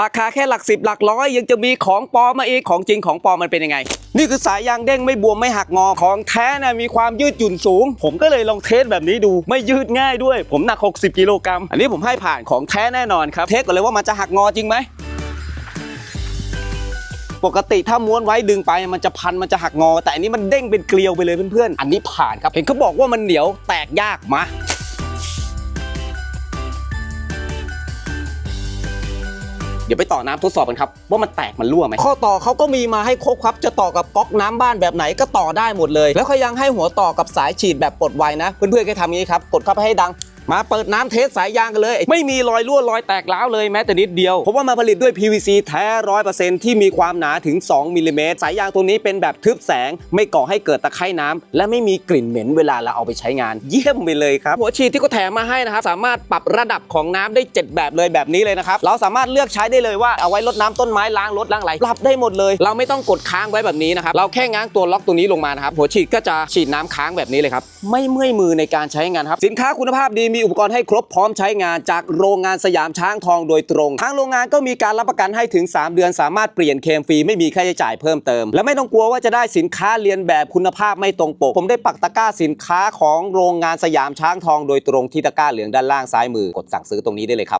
ราคาแค่หลักสิบหลักร้อยยังจะมีของปลอมมาอีกของจริงของปลอมมันเป็นยังไง นี่คือสายยางเด้งไม่บวมไม่หักงอของแท้นะมีความยืดหยุ่นสูง ผมก็เลยลองเทสแบบนี้ดูไม่ยืดง่ายด้วย ผมหนัก 60 กิโลกรัมอันนี้ผมให้ผ่านของแท้แน่นอนครับเทสก่อนเลยว่ามันจะหักงอจริงไหมปกติถ้าม้วนไว้ดึงไปมันจะพันมันจะหักงอ แต่อันนี้มันเด้งเป็นเกลียวไปเลยเพื่อนๆอันนี้ผ่านครับเห็นเขาบอกว่ามันเหนียวแตกยากมา ดี๋ยวไปต่อน้ำทดสอบกันครับว่ามันแตกมันรั่วไหมข้อต่อเขาก็มีมาให้ครบครับจะต่อกับก๊อกน้ำบ้านแบบไหนก็ต่อได้หมดเลย แล้วเขายังให้หัวต่อกับสายฉีดแบบปลดไวนะ เพื่อนๆก็ทำอย่างนี้ครับกดเข้าไปให้ดัง มาเปิดน้ำเทสสายยางกันเลย ไม่มีรอยรั่วรอยแตกร้าวเลยแม้แต่นิดเดียว เพราะว่ามาผลิตด้วย PVC แท้ร้อยเปอร์เซ็นต์ที่มีความหนาถึง 2มิลลิเมตรสายยางตัวนี้เป็นแบบทึบแสง ไม่ก่อให้เกิดตะไคร่น้ำและไม่มีกลิ่นเหม็นเวลาเราเอาไปใช้งาน เยี่ยมไปเลยครับ หัวฉีดที่เขาแถมมาให้นะครับสามารถปรับระดับของน้ำได้ 7 แบบเลยแบบนี้เลยนะครับเราสามารถเลือกใช้ได้เลยว่าเอาไว้รดน้ำต้นไม้ล้างรถล้างอะไรปรับได้หมดเลย เราไม่ต้องกดค้างไว้แบบนี้นะครับเราแค่ง้างตัวล็อกตัวนี้ลงมานะครับหัวฉีดก็จะฉีดน้ำค้างแบบนี้เลยครับไม่เมื่อยมือในการใช้งานครับสินค้าคุณภาพดีมีอุปกรณ์ให้ครบพร้อมใช้งานจากโรงงานสยามช้างทองโดยตรง ทางโรงงานก็มีการรับประกันให้ถึง 3 เดือน สามารถเปลี่ยนเคมฟรีไม่มีค่าใช้จ่ายเพิ่มเติม และไม่ต้องกลัวว่าจะได้สินค้าเรียนแบบคุณภาพไม่ตรงปก ผมได้ปักตะกร้าสินค้าของโรงงานสยามช้างทองโดยตรงที่ตะกร้าเหลืองด้านล่างซ้ายมือกดสั่งซื้อตรงนี้ได้เลยครับ